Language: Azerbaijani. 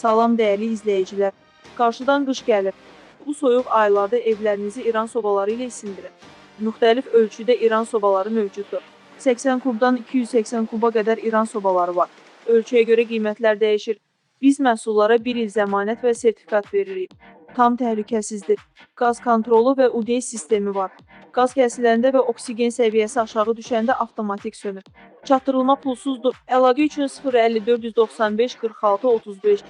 Salam dəyərli izləyicilər. Qarşıdan qış gəlir. Bu soyuq aylarda evlərinizi İran sobaları ilə isindirin. Müxtəlif ölçüdə İran sobaları mövcuddur. 80 kubdan 280 kuba qədər İran sobaları var. Ölçüyə görə qiymətlər dəyişir. Biz məhsullara 1 il zəmanət və sertifikat veririk. Tam təhlükəsizdir. Qaz kontrolu və UDS sistemi var. Qaz kəsiləndə və oksigen səviyyəsi aşağı düşəndə avtomatik sönür. Çatdırılma pulsuzdur. Əlaqə üçün 050 495 46 35